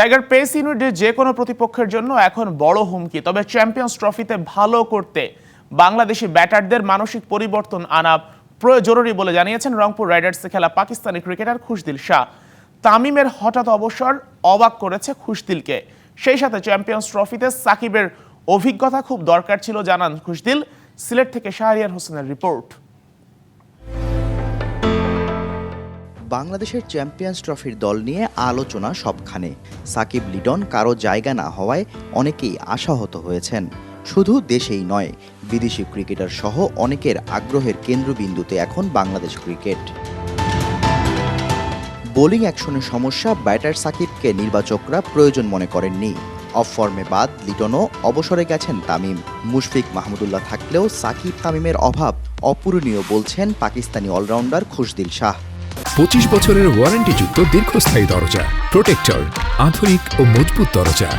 Tiger pace ইউনিটের যে কোনো প্রতিপক্ষের জন্য এখন বড় হুমকি। তবে চ্যাম্পিয়ন্স ট্রফিতে ভালো করতে বাংলাদেশি ব্যাটারদের মানসিক পরিবর্তন আনা জরুরি বলে জানিয়েছেন রংপুর রাইডার্সে খেলা পাকিস্তানি ক্রিকেটার খুশদিল শাহ। তামিমের হঠাৎ অবসর অবাক করেছে খুশদিলকে। সেই সাথে চ্যাম্পিয়ন্স ট্রফিতে সাকিবের অভিজ্ঞতা খুব দরকার ছিল, জানান খুশদিল। সিলেট থেকে শাহরিয়ার হোসেনের রিপোর্ট। বাংলাদেশের চ্যাম্পিয়ন্স ট্রফির দল নিয়ে আলোচনা সবখানে। সাকিব লিডন কারও জায়গা না হওয়ায় অনেকেই আশাহত হয়েছেন। শুধু দেশেই নয়, বিদেশি ক্রিকেটার সহ অনেকের আগ্রহের কেন্দ্রবিন্দুতে এখন বাংলাদেশ ক্রিকেট। বোলিং অ্যাকশনের সমস্যা ব্যাটার সাকিবকে নির্বাচকরা প্রয়োজন মনে করেননি। অফ ফর্মে বাদ লিটনও অবসরে গেছেন তামিম। মুশফিক মাহমুদুল্লাহ থাকলেও সাকিব তামিমের অভাব অপূরণীয় বলছেন পাকিস্তানি অলরাউন্ডার খুশদিল শাহ। পঁচিশ বছরের ওয়ারেন্টি যুক্ত দীর্ঘস্থায়ী দরজা প্রোটেক্টর আধুনিক ও মজবুত দরজা।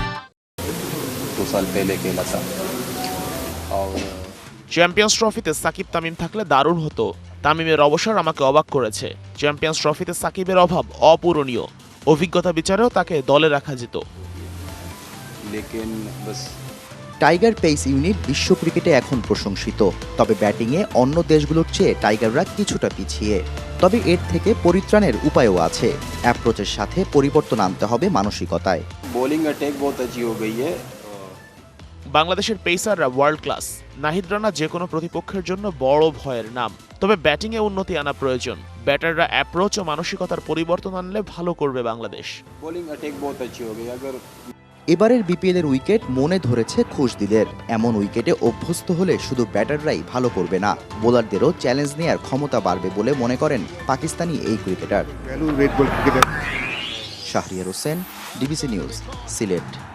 চ্যাম্পিয়ন্স ট্রফিতে সাকিব তামিম থাকলে দারুণ হতো। তামিমের অবসর আমাকে অবাক করেছে। চ্যাম্পিয়ন্স ট্রফিতে সাকিবের অভাব অপূরণীয়। অভিজ্ঞতা বিচারেও তাকে দলে রাখা যেত। টাইগার পেস ইউনিট বিশ্ব ক্রিকেটে এখন প্রশংসিত তবে ব্যাটিংয়ে অন্য দেশগুলোর চেয়ে টাইগাররা কিছুটা পিছিয়ে তবে এর থেকে পরিত্রাণের উপায়ও আছে অ্যাপ্রোচের সাথে পরিবর্তন আনতে হবে মানসিকতায় बॉलिंग अटैक बहुत अच्छी हो गई है বাংলাদেশের পেসাররা ওয়ার্ল্ড ক্লাস নাহিদ রানা যে কোনো প্রতিপক্ষের জন্য বড় ভয়ের নাম তবে ব্যাটিংয়ে উন্নতি আনা প্রয়োজন ব্যাটাররা অ্যাপ্রোচ ও মানসিকতার পরিবর্তন আনলে ভালো করবে বাংলাদেশ बॉलिंग अटैक बहुत अच्छी हो गई अगर এবারের বিপিএলের উইকেট মনে ধরেছে খুশদিলের। এমন উইকেটে অভ্যস্ত হলে শুধু ব্যাটাররাই ভালো করবে না। বোলারদেরও চ্যালেঞ্জ নেয়ার ক্ষমতা বাড়বে বলে মনে করেন পাকিস্তানি এই cricketer. Shahriar Hossain DBC News Sylhet.